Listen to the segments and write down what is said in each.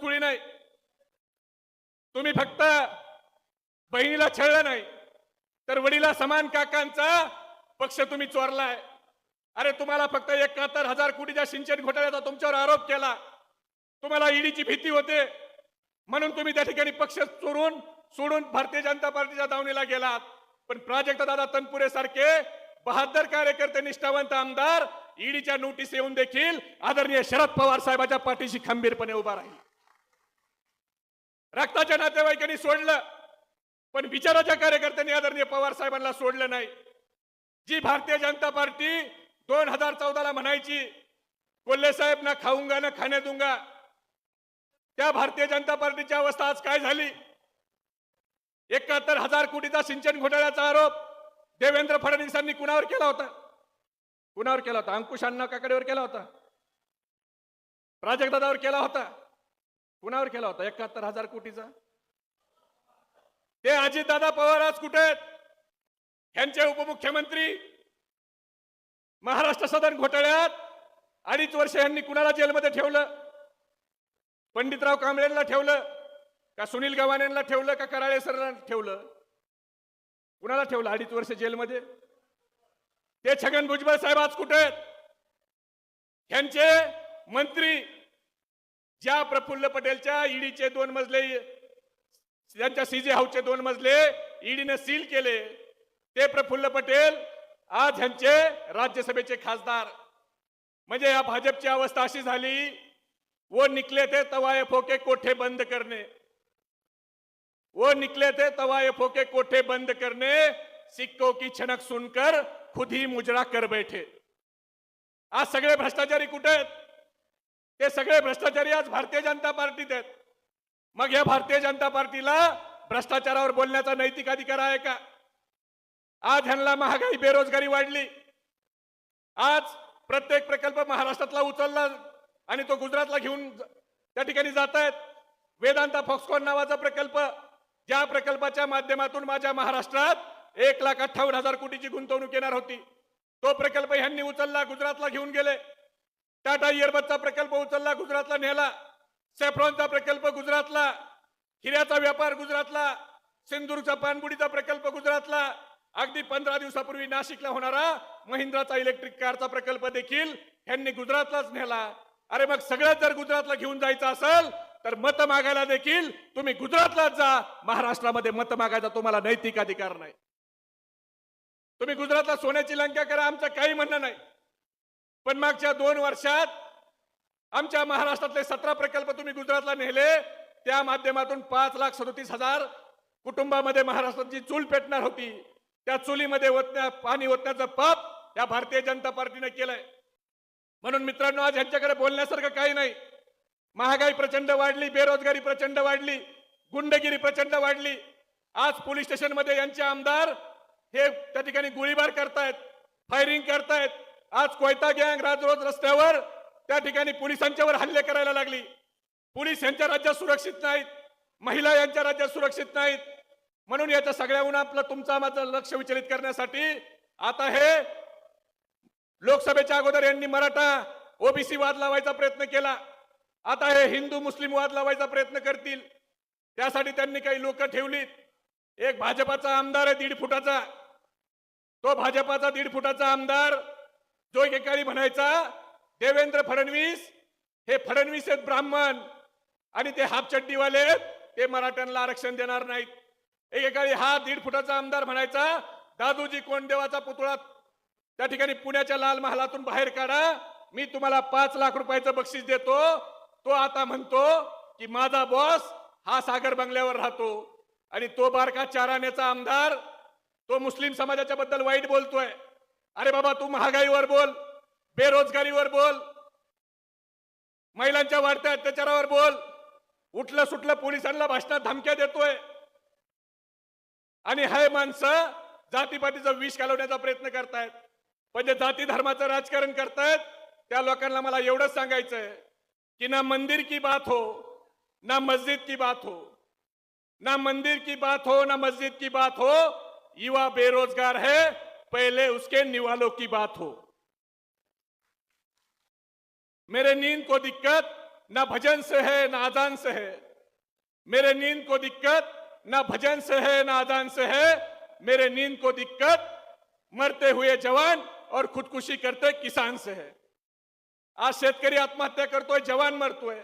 कुळी नाही. तुम्ही फक्त बहिणीला छळलं नाही तर वडीला समान काकांचा पक्ष तुम्ही चोरलाय. अरे तुम्हाला फक्त एकाहत्तर हजार कोटीच्या सिंचन घोटाळ्याचा तुमच्यावर आरोप केला. तुम्हाला ईडीची भीती होते. म्हणून तुम्ही त्या ठिकाणी पक्ष चोरून सोडून भारतीय जनता पार्टीच्या दावणीला गेलात. पण प्राजक्त दादा तनपुरे सारखे बहादर कार्यकर्ते निष्ठावंत आमदार ईडीच्या नोटीस येऊन देखील आदरणीय शरद पवार साहेबांच्या पाठीशी खंबीरपणे उभा राहील. रक्ताच्या नातेवाईकांनी सोडलं पण विचाराच्या कार्यकर्त्यांनी आदरणीय पवार साहेबांना सोडलं नाही. जी भारतीय जनता पार्टी दोन हजार चौदाला म्हणायची कोल्हे साहेब ना खाऊंगा ना खाणे दूंगा. त्या भारतीय जनता पार्टीची अवस्था आज काय झाली? एकाहत्तर हजार कोटीचा सिंचन घोटाळ्याचा आरोप देवेंद्र फडणवीसांनी कुणावर केला होता? कुणावर केला होता? अंकुश अण्णा काकडेवर केला होता? प्राजक्तदादावर केला होता? कुणावर केला होता? एकाहत्तर हजार कोटीचा? ते अजितदादा पवार आज कुठे आहेत? यांचे उपमुख्यमंत्री महाराष्ट्र सदन घोटाळ्यात अडीच वर्ष यांनी कुणाला जेलमध्ये ठेवलं? पंडितराव कांबळेला ठेवलं? का सुनील गव्हाणेला ठेवलं? का कराळे सरला ठेवलं? कुणाला ठेवलं अडीच वर्ष जेलमध्ये? ते छगन भुजबळ साहेब आज कुठे आहेत? यांचे मंत्री ज्या प्रफुल्ल पटेलच्या ईडीचे दोन मजले त्यांच्या सीजे हाऊसचे दोन मजले ईडीने सील केले ते प्रफुल्ल पटेल आज ह्यांचे राज्यसभेचे खासदार. म्हणजे या भाजपची अवस्था अशी झाली वो निकले थे तवाय फोके कोठे बंद करणे वो निकले थे तवाय फोके कोठे बंद करने सिक्कों की छनक सुनकर खुद ही मुजरा कर बैठे. आज सगळे भ्रष्टाचारी कुठे आहेत? ते सगळे भ्रष्टाचारी आज भारतीय जनता पार्टीत आहेत. मग या भारतीय जनता पार्टीला भ्रष्टाचारावर बोलण्याचा नैतिक अधिकार आहे का? आज ह्यांना महागाई बेरोजगारी वाढली. आज प्रत्येक प्रकल्प महाराष्ट्रातला उचलला आणि तो गुजरातला घेऊन त्या ठिकाणी जात आहेत. वेदांता फॉक्सकॉन नावाचा प्रकल्प ज्या प्रकल्पाच्या माध्यमातून माझ्या महाराष्ट्रात एक लाख अठ्ठावन्न हजार कोटीची गुंतवणूक येणार होती. तो प्रकल्प ह्यांनी उचलला गुजरातला घेऊन गेले. टाटा इयरबदचा प्रकल्प उचलला गुजरातला नेला सेफ्रॉनचा प्रकल्प गुजरातला. हिऱ्याचा व्यापार गुजरातला. सिंदूरचा पानबुडीचा प्रकल्प गुजरातला. अगदी पंधरा दिवसापूर्वी नाशिकला होणारा महिंद्राचा इलेक्ट्रिक कारचा प्रकल्प देखील यांनी गुजरातलाच नेला अरे मग सगळं जर गुजरातला घेऊन जायचं असेल तर मत मागायला देखील तुम्ही गुजरातलाच जा. महाराष्ट्रामध्ये मत मागायचा तुम्हाला नैतिक अधिकार नाही. तुम्ही गुजरातला सोन्याची लंका करा आमचं काही म्हणणं नाही. पण मागच्या दोन वर्षात आमच्या महाराष्ट्रातले सतरा प्रकल्प तुम्ही गुजरातला नेले त्या माध्यमातून पाच लाख सदोतीस हजार कुटुंबामध्ये महाराष्ट्राची चूल पेटणार होती त्या चुलीमध्ये ओतण्या पाणी ओतण्याचं पाप या भारतीय जनता पार्टीने केलंय. म्हणून मित्रांनो आज यांच्याकडे बोलण्यासारखं काही नाही. महागाई प्रचंड वाढली बेरोजगारी प्रचंड वाढली गुंडगिरी प्रचंड वाढली. आज पोलीस स्टेशनमध्ये यांचे आमदार हे त्या ठिकाणी गोळीबार करतायत फायरिंग करतायत. आज कोयता गँग राजरोज रस्त्यावर त्या ठिकाणी पोलिसांच्यावर हल्ले करायला लागली. पोलीस यांच्या राज्यात सुरक्षित नाहीत. महिला यांच्या राज्यात सुरक्षित नाहीत. म्हणून याच्या सगळ्याहून आपलं तुमचा माझं लक्ष विचलित करण्यासाठी आता हे लोकसभेच्या अगोदर यांनी मराठा ओबीसी वाद लावायचा प्रयत्न केला. आता हे हिंदू मुस्लिम वाद लावायचा प्रयत्न करतील. त्यासाठी त्यांनी काही लोक ठेवलीत. एक भाजपाचा आमदार आहे दीड फुटाचा. तो भाजपाचा दीड फुटाचा आमदार जो एकेकाळी म्हणायचा देवेंद्र फडणवीस हे फडणवीस आहेत ब्राह्मण आणि ते हापचड्डीवाले आहेत, ते मराठ्यांना आरक्षण देणार नाहीत. एकेकाळी हा दीड फुटाचा आमदार म्हणायचा दादूजी कोंडदेवाचा पुतळा त्या ठिकाणी पुण्याच्या लाल महालातून बाहेर काढा मी तुम्हाला पाच लाख रुपयाचं बक्षीस देतो. तो आता म्हणतो की माझा बॉस हा सागर बंगल्यावर राहतो आणि तो बारका चाराण्याचा आमदार तो मुस्लिम समाजाच्या बद्दल वाईट बोलतोय. अरे बाबा तू महागाईवर बोल बेरोजगारीवर बोल महिलांच्या वाढत्या अत्याचारावर बोल. उठलं सुटलं पोलिसांना भाषणात धमक्या देतोय. आणि हे माणसं जातीपातीचं विष घालवण्याचा प्रयत्न करतायत. म्हणजे जाती धर्माचं राजकारण करतायत. त्या लोकांना मला एवढंच सांगायचंय कि ना मंदिर की बात हो ना मस्जिद की बात हो. ना मंदिर की बात हो ना मस्जिद की बात हो. युवा बेरोजगार है पहले उसके निवालों की बात हो। मेरे नींद को दिक्कत ना भजन से है ना आदान से है। मेरे नींद को दिक्कत ना भजन से है ना आदान से है। मेरे नींद को दिक्कत मरते हुए जवान और खुदकुशी करते किसान से है। आज शेतकरी आत्महत्या करतोय जवान मरतोय।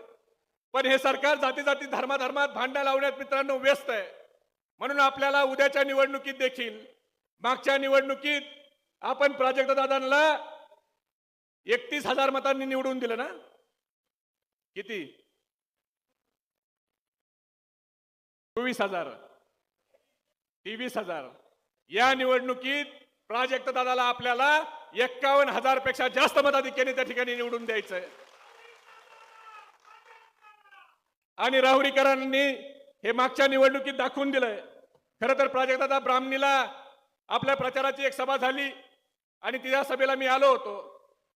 पण हे सरकार जाती जाती धर्माधर्मात भांडण लावण्यात मित्रांनो व्यस्त आहे. म्हणून आपल्याला उद्याच्या निवडणुकीत देखील मागच्या निवडणुकीत आपण प्राजक्त दादांना एकतीस हजार मतांनी निवडून दिलं ना? किती? चोवीस हजार. तेवीस हजार. या निवडणुकीत प्राजक्त दादाला आपल्याला एक्कावन्न हजारपेक्षा जास्त मताधिक्याने त्या ठिकाणी निवडून द्यायचंय. आणि राहुरीकरांनी हे मागच्या निवडणुकीत दाखवून दिलंय. खरं तर प्राजक्तदादा ब्राह्मणीला आपल्या प्रचाराची एक सभा झाली आणि त्या सभेला मी आलो होतो.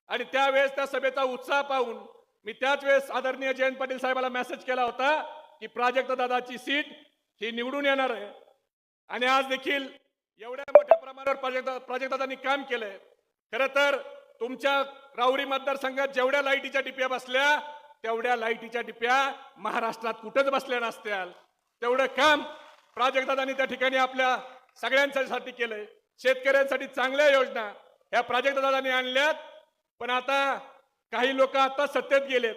आणि त्यावेळेस त्या सभेचा उत्साह पाहून मी त्याच वेळेस आदरणीय जयंत पाटील साहेबाला मेसेज केला होता की प्राजक्त दादाची सीट ही निवडून येणार आहे. आणि आज देखील एवढ्या मोठ्या प्रमाणावर प्राजक्त प्राजक्तदादांनी काम केलंय. खरं तर तुमच्या राऊरी मतदारसंघात जेवढ्या लाईटीच्या टिप्या बसल्या तेवढ्या लाईटीच्या टिप्या महाराष्ट्रात कुठंच बसल्या नसत्याल. तेवढं काम प्राजक्तदादांनी त्या ठिकाणी आपल्या सगळ्यांसाठी केलंय. शेतकऱ्यांसाठी चांगल्या योजना ह्या प्राजक्तदादांनी आणल्यात. पण आता काही लोक आता सत्तेत गेलेत.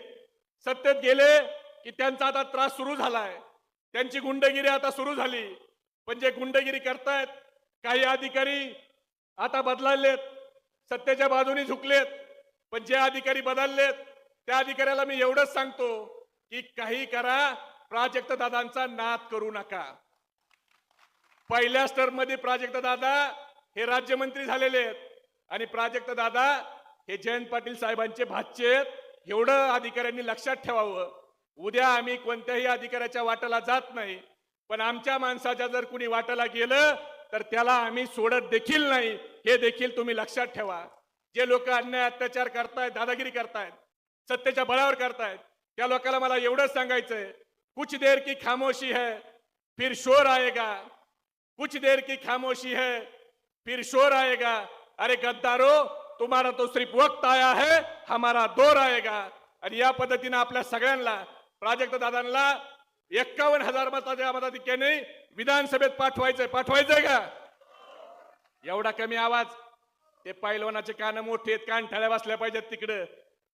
सत्तेत गेले की त्यांचा आता त्रास सुरू झालाय. त्यांची गुंडगिरी आता सुरू झाली. पण जे गुंडगिरी करतायत काही अधिकारी आता बदलालेत सत्तेच्या बाजूनी झुकलेत. पण जे अधिकारी बदललेत त्या अधिकाऱ्याला मी एवढंच सांगतो की काही करा प्राजक्त दादांचा नाद करू नका. पहिल्या टर्ममध्ये प्राजक्त दादा हे राज्यमंत्री झालेले आहेत. आणि प्राजक्त दादा हे जयंत पाटील साहेबांचे भाचे आहेत. एवढं अधिकाऱ्यांनी लक्षात ठेवावं. उद्या आम्ही कोणत्याही अधिकाऱ्याच्या वाटाला जात नाही. पण आमच्या माणसाच्या जर कुणी वाटाला गेलं तर त्याला आम्ही सोडत देखील नाही. हे देखील तुम्ही लक्षात ठेवा. जे लोक अन्याय अत्याचार करतायत दादागिरी करतायत सत्तेच्या बळावर करतायत त्या लोकांना मला एवढंच सांगायचंय. कुछ देर की खामोशी है फिर शोर आएगा. कुछ देर की खामोशी है फिर शोर आएगा अरे गद्दारो तुम्हारा तो सिर्फ वक्त आया है हमारा दौर आएगा। आणि या पद्धतीनं आपल्या सगळ्यांना प्राजक्त दादांना एक्कावन्न हजार मताच्या मताधिक्याने विधानसभेत पाठवायचंय पाठवायचंय का? एवढा कमी आवाज ते पैलवानाचे कान मोठे आहेत कान ठळ्या बसल्या पाहिजेत तिकडं.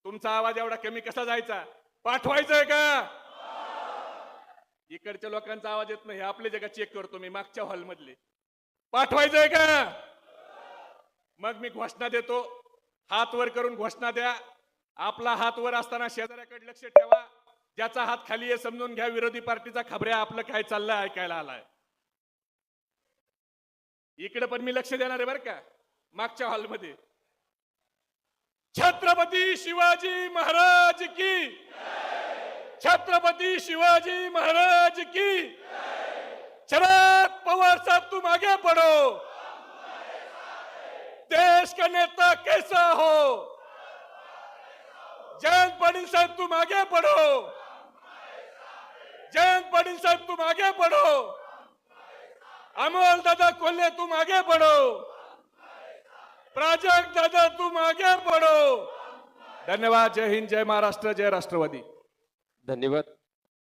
तुमचा आवाज एवढा कमी कसा जायचा? पाठवायचंय का? इकडच्या लोकांचा आवाज येत नाही हे आपले जगा चेक करतो मी मागच्या हॉल मधले. पाठवायचंय का? मग मी घोषणा देतो हात वर करून घोषणा द्या. आपला हात वर असताना शेजाऱ्याकडे लक्ष ठेवा. ज्याचा हात खाली आहे समजून घ्या विरोधी पार्टीचा खबऱ्या आपलं काय चाललंय ऐकायला आलाय. इकडे पण मी लक्ष देणार आहे बरं का मागच्या हॉलमध्ये छत्रपती शिवाजी महाराज की छत्रपती शिवाजी महाराज की शरद पवार साहब तुम आगे बढ़ो देश का नेता कैसा हो? जयंत पाटिल साहब तुम आगे बढ़ो जयंत पाटिल साहब तुम आगे बढ़ो अमोल दादा कोल्हे तुम आगे बढ़ो प्राजक्त दादा तुम आगे बढ़ो धन्यवाद जय हिंद जय महाराष्ट्र जय राष्ट्रवादी. धन्यवाद.